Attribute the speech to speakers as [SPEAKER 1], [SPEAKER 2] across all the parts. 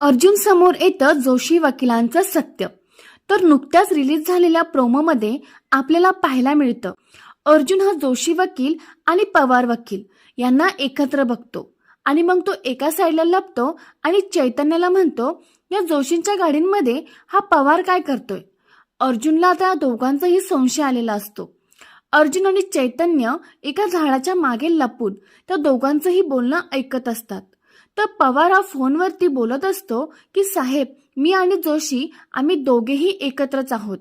[SPEAKER 1] अर्जुन समोर येतं जोशी वकिलांचं सत्य. तर नुकत्याच रिलीज झालेल्या प्रोमोमध्ये आपल्याला पाहायला मिळतं. अर्जुन हा जोशी वकील आणि पवार वकील. यांना एकत्र बघतो. आणि मग तो एका साईडला लपतो आणि चैतन्याला म्हणतो या जोशींच्या गाडींमध्ये हा पवार काय करतोय? अर्जुनला त्या दोघांचाही संशय आलेला असतो. अर्जुन आणि चैतन्य एका झाडाच्या मागे लपून त्या दोघांचंही बोलणं ऐकत असतात. तर पवार हा फोनवरती बोलत असतो की साहेब मी आणि जोशी आम्ही दोघेही एकत्रच आहोत.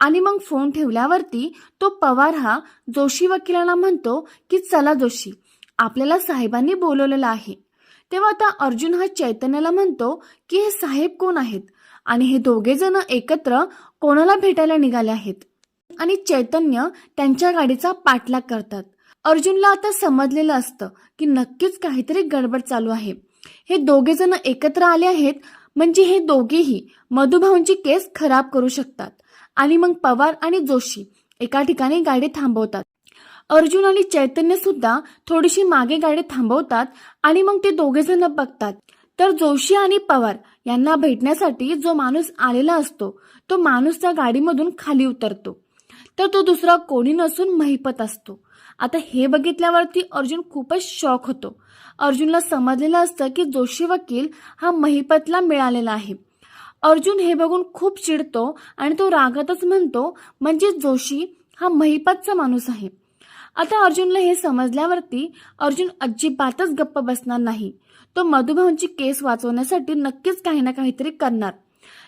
[SPEAKER 1] आणि मग फोन ठेवल्यावरती तो पवार हा जोशी वकिलांना म्हणतो की चला जोशी आपल्याला साहेबांनी बोलवलेलं आहे. तेव्हा आता अर्जुन हा चैतन्याला म्हणतो की हे साहेब कोण आहेत? आणि हे दोघे जण एकत्र कोणाला भेटायला निघाले आहेत? आणि चैतन्य त्यांच्या गाडीचा पाठलाग करतात. अर्जुनला आता समजलेलं असतं की नक्कीच काहीतरी गडबड चालू आहे. हे दोघे जण एकत्र आले आहेत म्हणजे हे दोघेही मधुभाऊंची केस खराब करू शकतात आणि मग पवार आणि जोशी एका ठिकाणी गाडी थांबवतात. अर्जुन आणि चैतन्य सुद्धा थोडीशी मागे गाडी थांबवतात आणि मग ते दोघे जण बघतात. तर जोशी आणि पवार यांना भेटण्यासाठी जो माणूस आलेला असतो तो माणूस त्या गाडीमधून खाली उतरतो. तर तो दुसरा कोणी नसून महिपत असतो. आता हे बघितल्यावरती अर्जुन खूपच शॉक होतो. अर्जुनला समजलेलं असतं की जोशी वकील हा महिपतला मिळालेला आहे. अर्जुन हे बघून खूप चिडतो आणि तो रागातच म्हणतो म्हणजे जोशी हा महिपतचा माणूस आहे. आता अर्जुनला हे समजल्यावरती अर्जुन अजिबातच गप्प बसणार नाही. तो मधुभाऊंची केस वाचवण्यासाठी नक्कीच काही ना काहीतरी करणार.